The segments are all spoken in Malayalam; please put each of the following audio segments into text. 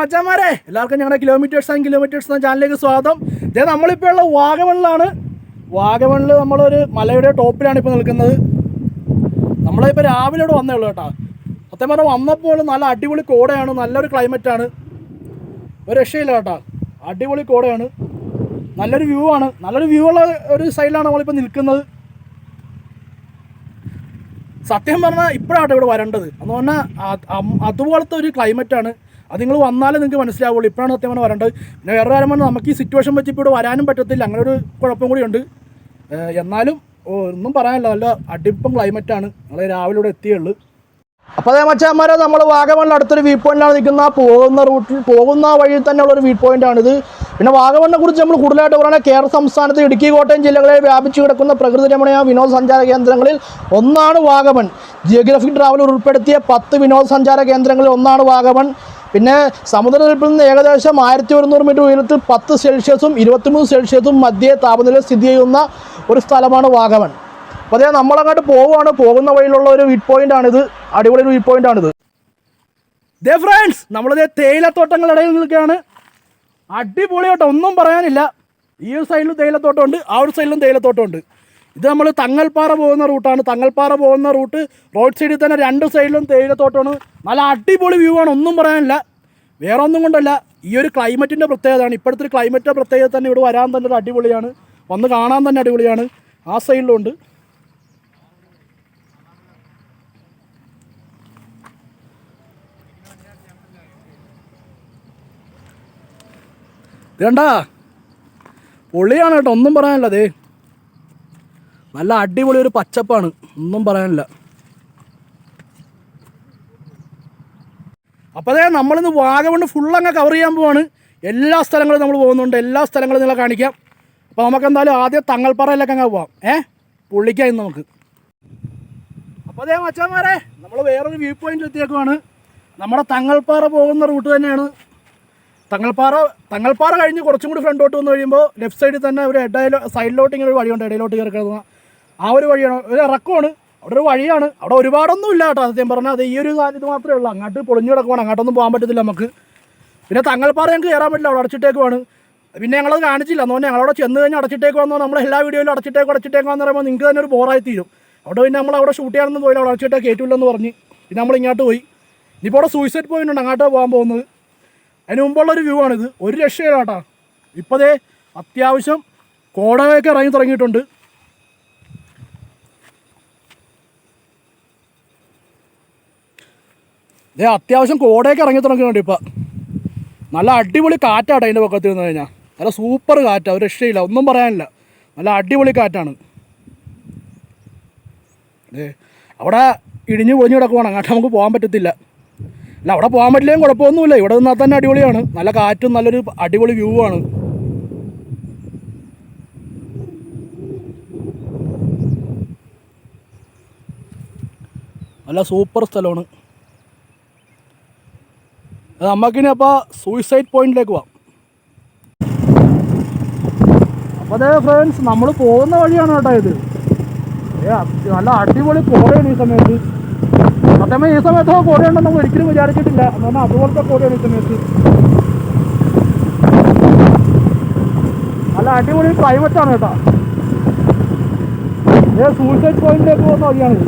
മച്ചാമാരെ എല്ലാവർക്കും ഞങ്ങളുടെ കിലോമീറ്റേഴ്സ് ആൻഡ് കിലോമീറ്റേഴ്സ് എന്ന ചാനലിലേക്ക് സ്വാഗതം. ഇതേ നമ്മളിപ്പോൾ ഉള്ള വാഗമണിലാണ്. വാഗമണിൽ നമ്മളൊരു മലയുടെ ടോപ്പിലാണ് ഇപ്പോൾ നിൽക്കുന്നത്. നമ്മളിപ്പോൾ രാവിലെ ഇവിടെ വന്നേ ഉള്ളൂ കേട്ടോ. സത്യം പറഞ്ഞാൽ വന്നപ്പോൾ നല്ല അടിപൊളി കോടയാണ് നല്ലൊരു ക്ലൈമറ്റാണ് ഒരു രക്ഷയില്ല കേട്ടോ. അടിപൊളി കോടയാണ്. നല്ലൊരു വ്യൂ ആണ്. നല്ലൊരു വ്യൂ ഉള്ള ഒരു സൈഡിലാണ് നമ്മളിപ്പോൾ നിൽക്കുന്നത്. സത്യം പറഞ്ഞാൽ ഇപ്പോഴാണ് ഇവിടെ വരേണ്ടത്. എന്ന് പറഞ്ഞാൽ അതുപോലത്തെ ഒരു ക്ലൈമറ്റാണ് അത് നിങ്ങൾ വന്നാലേ നിങ്ങൾക്ക് മനസ്സിലാവുള്ളൂ. ഇപ്പോഴാണ് സത്യം പറഞ്ഞാൽ വരേണ്ടത്. പിന്നെ വേറെ കാര്യം പറഞ്ഞാൽ നമുക്ക് ഈ സിറ്റുവേഷൻ വെച്ച് ഇപ്പോൾ ഇവിടെ വരാനും പറ്റത്തില്ല. അങ്ങനെ ഒരു കുഴപ്പം കൂടിയുണ്ട് എന്നാലും ഒന്നും പറയാനില്ല. നല്ല അടിപ്പം ക്ലൈമറ്റാണ് ഞങ്ങൾ രാവിലെ ഇവിടെ എത്തിയുള്ളൂ അപ്പോൾ അതേ മച്ചാന്മാരെ നമ്മൾ വാഗമണ്ണിൽ അടുത്തൊരു വ്യൂ പോയിന്റിലാണ് നിൽക്കുന്ന പോകുന്ന റൂട്ടിൽ പോകുന്ന വഴിയിൽ ഉള്ള ഒരു വ്യൂ പോയിന്റാണിത് പിന്നെ വാഗമണ്ണിനെ കുറിച്ച് നമ്മൾ കൂടുതലായിട്ട് പറയുന്നത് കേരള സംസ്ഥാനത്ത് ഇടുക്കി കോട്ടയം ജില്ലകളിൽ വ്യാപിച്ചു കിടക്കുന്ന പ്രകൃതി രമണീയ വിനോദസഞ്ചാര കേന്ദ്രങ്ങളിൽ ഒന്നാണ് വാഗമൺ. ജിയോഗ്രഫിക് ട്രാവൽ ഉൾപ്പെടുത്തിയ പത്ത് വിനോദസഞ്ചാര കേന്ദ്രങ്ങളിൽ ഒന്നാണ് വാഗമൺ. പിന്നെ സമുദ്രനിരപ്പിൽ നിന്ന് ഏകദേശം ആയിരത്തി ഒരുന്നൂറ് മീറ്റർ ഉയരത്തിൽ പത്ത് സെൽഷ്യസും ഇരുപത്തിമൂന്ന് സെൽഷ്യസും മധ്യേ താപനില സ്ഥിതി ചെയ്യുന്ന ഒരു സ്ഥലമാണ് വാഗമൺ. അപ്പോൾ അതേ നമ്മളങ്ങോട്ട് പോവുകയാണ്. പോകുന്ന വഴിയിലുള്ള ഒരു വിഡ് പോയിന്റാണിത് അടിപൊളി വ്യൂ പോയിന്റ് ആണിത്. ദേ ഫ്രണ്ട്സ് നമ്മളിത് തേയിലത്തോട്ടങ്ങളുടെ ഇടയിൽ നിൽക്കുകയാണ്. അടിപൊളി കേട്ടോ ഒന്നും പറയാനില്ല. ഈ ഒരു സൈഡിലും തേയിലത്തോട്ടമുണ്ട് ആ ഒരു സൈഡിലും തേയിലത്തോട്ടമുണ്ട്. ഇത് നമ്മൾ തങ്ങൽപ്പാറ പോകുന്ന റൂട്ടാണ് തങ്ങൽപ്പാറ പോകുന്ന റൂട്ട് റോഡ് സൈഡിൽ തന്നെ രണ്ട് സൈഡിലും തേയിലത്തോട്ടമാണ്. നല്ല അടിപൊളി വ്യൂ ആണ് ഒന്നും പറയാനില്ല. വേറെ ഒന്നും കൊണ്ടല്ല ഈ ഒരു ക്ലൈമറ്റിന്റെ പ്രത്യേകതയാണ്. ഇപ്പോഴത്തെ ഒരു ക്ലൈമറ്റിന്റെ പ്രത്യേകത തന്നെ ഇവിടെ വരാൻ തന്നെ ഒരു അടിപൊളിയാണ്. വന്ന് കാണാൻ തന്നെ അടിപൊളിയാണ്. ആ സൈഡിലും ഇതേണ്ടാ? പൊള്ളിയാണ് കേട്ടോ ഒന്നും പറയാനില്ല അതേ നല്ല അടിപൊളി ഒരു പച്ചപ്പാണ് ഒന്നും പറയാനില്ല. അപ്പോൾ അതേ നമ്മളിന്ന് വാഗമണ് ഫുൾ അങ്ങ് കവർ ചെയ്യാൻ പോവാണ്. എല്ലാ സ്ഥലങ്ങളും നമ്മൾ പോകുന്നുണ്ട് എല്ലാ സ്ഥലങ്ങളും നിങ്ങളെ കാണിക്കാം. അപ്പോൾ നമുക്ക് എന്തായാലും ആദ്യം തങ്ങൾപ്പാറയിലൊക്കെ അങ്ങ് പോവാം. ഏ? പുള്ളിക്കായി നമുക്ക്. അപ്പോൾ അതേ മച്ചാന്മാരെ നമ്മൾ വേറൊരു വ്യൂ പോയിന്റിൽ എത്തിയേക്കുവാണ്. നമ്മുടെ തങ്ങൾപ്പാറ പോകുന്ന റൂട്ട് തന്നെയാണ്. തങ്ങൾപ്പാറ തങ്ങൾപ്പാറ കഴിഞ്ഞ് കുറച്ചും കൂടി ഫ്രണ്ടോട്ട് വന്ന് കഴിയുമ്പോൾ ലെഫ്റ്റ് സൈഡിൽ തന്നെ ഒരു ഇടയിലോ സൈഡിലോട്ട് ഇങ്ങനെ ഒരു വഴിയുണ്ട് ഇടയിലോട്ട് കയറി കിടന്ന ആ ഒരു വഴിയാണ്. ഒരു ഇറക്കമാണ്. അവിടെ ഒരു വഴിയാണ്. അവിടെ ഒരുപാടൊന്നും ഇല്ല കേട്ടോ സത്യം പറഞ്ഞാൽ അത് ഈ ഒരു ഇത് മാത്രമേ ഉള്ളൂ. അങ്ങോട്ട് പൊളിഞ്ഞു കിടക്കുവാണ്. അങ്ങോട്ടൊന്നും പോകാൻ പറ്റത്തില്ല നമുക്ക്. പിന്നെ തങ്ങൾപ്പാറ ഞങ്ങൾക്ക് കയറാൻ പറ്റില്ല. അവിടെ അടച്ചിട്ടേക്കുവാണ്. പിന്നെ ഞങ്ങളത് കാണിച്ചില്ല. എന്ന് പറഞ്ഞാൽ ഞങ്ങളവിടെ ചെന്ന് കഴിഞ്ഞാൽ അടച്ചിട്ടേക്കുവാന്നോ നമ്മൾ എല്ലാ വീഡിയോയിലും അടച്ചിട്ടേക്കും അടച്ചിട്ടേക്കുവാന്ന് പറയുമ്പോൾ നിങ്ങൾക്ക് തന്നെ ഒരു ബോറായി തീരും. അവിടെ പിന്നെ നമ്മൾ അവിടെ ഷൂട്ട് ചെയ്യാനൊന്നും പോയില്ല. അവിടെ അടച്ചിട്ടേ കയറ്റില്ലെന്ന് പറഞ്ഞ്. പിന്നെ നമ്മൾ ഇങ്ങോട്ട് പോയി. ഇനിയിപ്പോൾ അവിടെ സൂയിസൈഡ് പോയിട്ടുണ്ട് അങ്ങോട്ടേ പോകാൻ പോകുന്നത്. അതിന് മുമ്പുള്ള ഒരു വ്യൂ ആണിത്. ഒരു രക്ഷയില്ല കേട്ടാ. ഇപ്പോഴേ അത്യാവശ്യം കോടയൊക്കെ ഇറങ്ങി തുടങ്ങിയിട്ടുണ്ട്. ദേ അത്യാവശ്യം കോടയൊക്കെ ഇറങ്ങി തുടങ്ങിയിട്ടുണ്ട് ഇപ്പം. നല്ല അടിപൊളി കാറ്റാട്ടോ അതിന്റെ പക്കത്ത് നിന്ന് കഴിഞ്ഞാൽ നല്ല സൂപ്പർ കാറ്റാണ് ഒരു രക്ഷയില്ല. ഒന്നും പറയാനില്ല. നല്ല അടിപൊളി കാറ്റാണ്. അവിടെ ഇടിഞ്ഞു പൊഞ്ഞു കിടക്കുവാണ്. അങ്ങോട്ട് നമുക്ക് പോകാൻ പറ്റത്തില്ല. അല്ല അവിടെ പോകാൻ പറ്റില്ലെങ്കിൽ കുഴപ്പമൊന്നുമില്ല. ഇവിടെ നിന്നാൽ തന്നെ അടിപൊളിയാണ്. നല്ല കാറ്റും നല്ലൊരു അടിപൊളി വ്യൂ ആണ്. നല്ല സൂപ്പർ സ്ഥലമാണ്. നമുക്കിനി അപ്പോൾ സൂയിസൈഡ് പോയിന്റിലേക്ക് പോവാം. അപ്പോൾ അതേ ഫ്രണ്ട്സ് നമ്മൾ പോകുന്ന വഴിയാണ് കേട്ടോ ഇത്. നല്ല അടിപൊളി പോയാണ് ഈ സമയത്ത്. സത്യമേ ഈ സമയത്ത് കോടയുണ്ടെന്ന് നമ്മൾ ഒരിക്കലും വിചാരിച്ചിട്ടില്ല. എന്ന് പറഞ്ഞാൽ അതുപോലത്തെ കോടിയാണ് ഈ സമയത്ത്. നല്ല അടിപൊളി ക്ലൈമറ്റ് ആണ് കേട്ടോ. ഏ സൂയിസൈഡ് പോയിന്റിലേക്ക് പോകുന്ന വഴിയാണിത്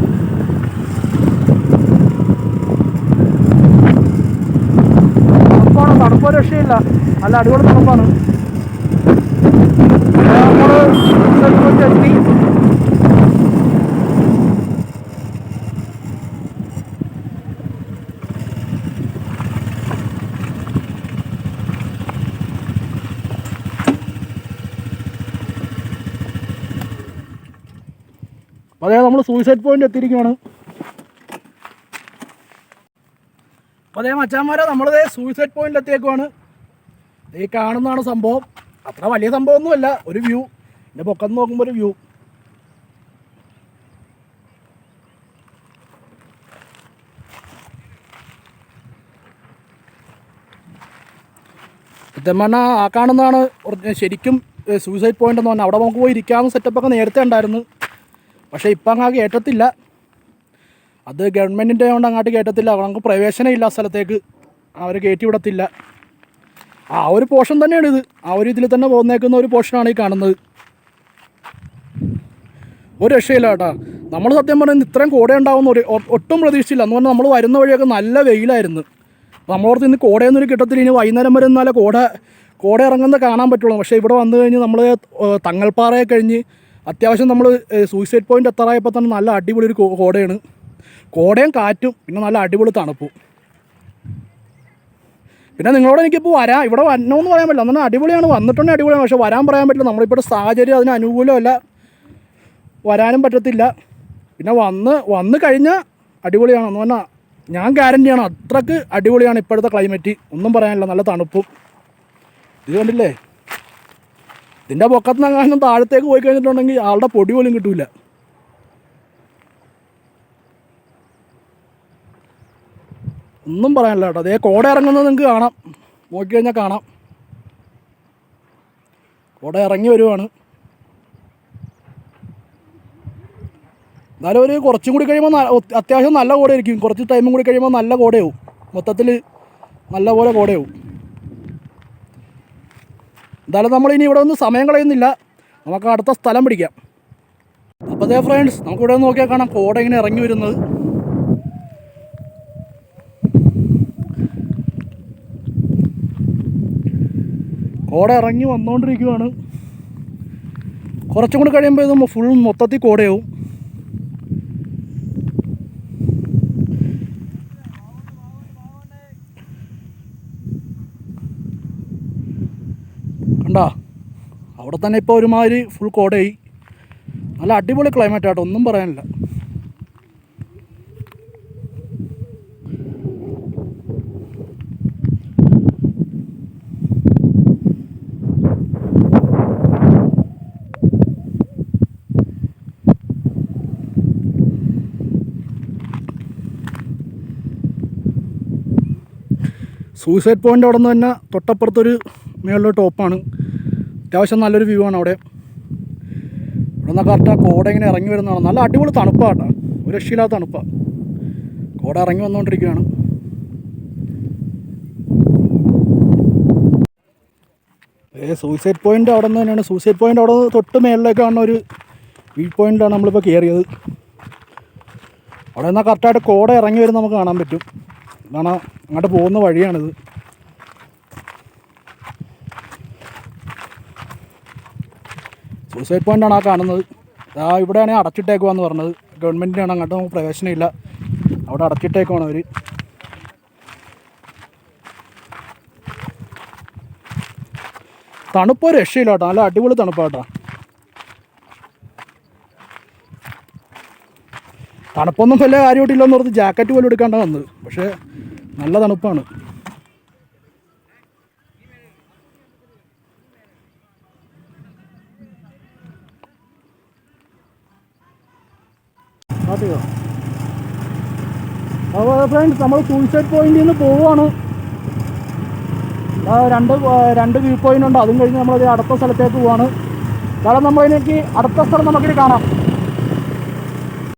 തണുപ്പാണ് തണുപ്പ് രക്ഷയില്ല. നല്ല അടിപൊളി തണുപ്പാണ്. നമ്മൾ സൂയിസൈഡ് പോയിന്റ് എത്തി അപ്പോൾ അതായത് നമ്മൾ സൂയിസൈഡ് പോയിന്റ് എത്തിയിരിക്കുകയാണ് അപ്പോൾ അതേ മച്ചാന്മാരെ നമ്മളത് സൂയിസൈഡ് പോയിന്റ് എത്തിയേക്കുവാണ് ഈ കാണുന്നതാണ് സംഭവം. അത്ര വലിയ സംഭവമൊന്നുമല്ല ഒരു വ്യൂ എന്റെ പൊക്കം നോക്കുമ്പോൾ ഒരു വ്യൂ സത്യം പറഞ്ഞാൽ ആ കാണുന്നതാണ് ശരിക്കും സൂയിസൈഡ് പോയിന്റ് എന്ന് പറഞ്ഞാൽ അവിടെ നമുക്ക് പോയി ഇരിക്കാവുന്ന സെറ്റപ്പൊക്കെ നേരത്തെ ഉണ്ടായിരുന്നു. പക്ഷേ ഇപ്പം അങ്ങ് കയറ്റത്തില്ല അത് ഗവൺമെന്റിന്റെ കൊണ്ട് അങ്ങോട്ട് കയറ്റത്തില്ല നമുക്ക് പ്രവേശനം ഇല്ല സ്ഥലത്തേക്ക്. അവർ കയറ്റി വിടത്തില്ല. ആ ഒരു പോർഷൻ തന്നെയാണ് ഇത്. ആ ഒരു ഇതിൽ തന്നെ പോകുന്നേക്കുന്ന ഒരു പോർഷനാണ് ഈ കാണുന്നത്. ഒരു രക്ഷയില്ല കേട്ടോ. നമ്മൾ സത്യം പറയുന്നത് ഇത്രയും കൂടെ ഉണ്ടാവുന്ന ഒരു ഒട്ടും പ്രതീക്ഷിച്ചില്ല. എന്ന് പറഞ്ഞാൽ നമ്മൾ വരുന്ന വഴിയൊക്കെ നല്ല വെയിലായിരുന്നു. അപ്പോൾ നമ്മളോർത്ത് ഇന്ന് കോടയൊന്നും ഒരു കിട്ടത്തില്ല. ഇനി വൈകുന്നേരം വരെ എന്നാലേ കോട കോട ഇറങ്ങുന്നത് കാണാൻ പറ്റുള്ളൂ. പക്ഷേ ഇവിടെ വന്നു കഴിഞ്ഞ് നമ്മൾ തങ്ങൾപ്പാറയെ കഴിഞ്ഞ് അത്യാവശ്യം നമ്മൾ സൂയിസൈഡ് പോയിന്റ് എത്താറായപ്പോൾ തന്നെ നല്ല അടിപൊളി ഒരു കോടയാണ്. കോടയും കാറ്റും പിന്നെ നല്ല അടിപൊളി തണുപ്പും. പിന്നെ നിങ്ങളോട് എനിക്കിപ്പോൾ വരാം ഇവിടെ വരണമെന്ന് പറയാൻ പറ്റില്ല. എന്നാൽ അടിപൊളിയാണ് വന്നിട്ടുണ്ടെങ്കിൽ അടിപൊളിയാണ്. പക്ഷേ വരാൻ പറയാൻ പറ്റില്ല. നമ്മളിപ്പോൾ സാഹചര്യം അതിന് അനുകൂലമല്ല. വരാനും പറ്റത്തില്ല. പിന്നെ വന്ന് വന്ന് കഴിഞ്ഞാൽ അടിപൊളിയാണ്. എന്ന് പറഞ്ഞാൽ ഞാൻ ഗ്യാരണ്ടിയാണ് അത്രയ്ക്ക് അടിപൊളിയാണ് ഇപ്പോഴത്തെ ക്ലൈമറ്റ് ഒന്നും പറയാനില്ല നല്ല തണുപ്പും. ഇത് കണ്ടില്ലേ? ഇതിന്റെ പൊക്കത്ത് അങ്ങനെ താഴത്തേക്ക് പോയി കഴിഞ്ഞിട്ടുണ്ടെങ്കിൽ ആളുടെ പൊടി പോലും കിട്ടൂല. ഒന്നും പറയാനില്ല കേട്ടോ. അതേ കോട ഇറങ്ങുന്നത് നിങ്ങൾക്ക് കാണാം. നോക്കി കഴിഞ്ഞാൽ കാണാം. കോട ഇറങ്ങി വരുവാണ്. എന്നാലും ഒരു കുറച്ചും കൂടി കഴിയുമ്പോൾ അത്യാവശ്യം നല്ല കോടയായിരിക്കും. കുറച്ച് ടൈമും കൂടി കഴിയുമ്പോൾ നല്ല കോടയാവും. മൊത്തത്തിൽ നല്ല പോലെ കോടയാവും. എന്തായാലും നമ്മൾ ഇനി ഇവിടെ ഒന്നും സമയം കളയുന്നില്ല. നമുക്ക് അടുത്ത സ്ഥലം പിടിക്കാം. അപ്പോൾ അതേ ഫ്രണ്ട്സ് നമുക്കിവിടെ നോക്കിയാൽ കാണാം കോട ഇങ്ങനെ ഇറങ്ങി വരുന്നത്. കോട ഇറങ്ങി വന്നുകൊണ്ടിരിക്കുകയാണ് കുറച്ചും കൂടി കഴിയുമ്പോൾ ഇത് ഫുൾ മൊത്തത്തിൽ കോടയാവും. കണ്ടാ അവിടെ തന്നെ ഇപ്പോൾ ഒരുമാതിരി ഫുൾ കോടയായി. നല്ല അടിപൊളി ക്ലൈമറ്റ് ആട്ടോ ഒന്നും പറയാനില്ല. സൂയിസൈഡ് പോയിന്റ് അവിടെ നിന്ന് തന്നെ തൊട്ടപ്പുറത്തൊരു മേളിലെ ടോപ്പാണ് അത്യാവശ്യം നല്ലൊരു വ്യൂ ആണ് അവിടെ. ഇവിടെ നിന്ന് കറക്റ്റ് ആ കോട ഇങ്ങനെ ഇറങ്ങി വരുന്നതാണ്. നല്ല അടിപൊളി തണുപ്പാണ് കേട്ടോ. ഒരു രക്ഷയില്ലാത്ത തണുപ്പാണ് കോട ഇറങ്ങി വന്നുകൊണ്ടിരിക്കുകയാണ് ഏ സൂയിസൈഡ് പോയിന്റ് അവിടെ നിന്ന് തന്നെയാണ്. സൂയിസൈഡ് പോയിന്റ് അവിടെ തൊട്ട് മേളിലേക്ക് കാണുന്ന ഒരു വ്യൂ പോയിന്റാണ് നമ്മളിപ്പോൾ കയറിയത് അവിടെ നിന്നാൽ കറക്റ്റായിട്ട് കോട ഇറങ്ങി വരും നമുക്ക് കാണാൻ പറ്റും. അതാണ് അങ്ങോട്ട് പോകുന്ന വഴിയാണിത്. സൂസൈഡ് പോയിന്റാണ് ആ കാണുന്നത്. ആ ഇവിടെയാണ് അടച്ചിട്ടേക്കുവാന്ന് പറഞ്ഞത്. ഗവൺമെന്റിനാണ് അങ്ങോട്ട് നമുക്ക് പ്രവേശനമില്ല. അവിടെ അടച്ചിട്ടേക്കുവാണ് അവർ തണുപ്പ് രക്ഷയില്ല കേട്ടോ. നല്ല അടിപൊളി തണുപ്പാട്ടോ. തണുപ്പൊന്നും വലിയ കാര്യമായിട്ടില്ലെന്ന് ഓർത്ത് ജാക്കറ്റ് പോലും എടുക്കാണ്ടാണ് വന്നത്. പക്ഷേ നല്ല തണുപ്പാണ്. അതെയോ? അപ്പോൾ ഫ്രണ്ട്സ് നമ്മൾ സൂയിസൈഡ് പോയിന്റിൽ നിന്ന് പോവുകയാണ് രണ്ട് രണ്ട് വ്യൂ പോയിന്റ് ഉണ്ട്. അതും കഴിഞ്ഞ് നമ്മൾ അടുത്ത സ്ഥലത്തേക്ക് പോവാണ്. കാരണം നമ്മളിലേക്ക് അടുത്ത സ്ഥലം നമുക്കിനി കാണാം.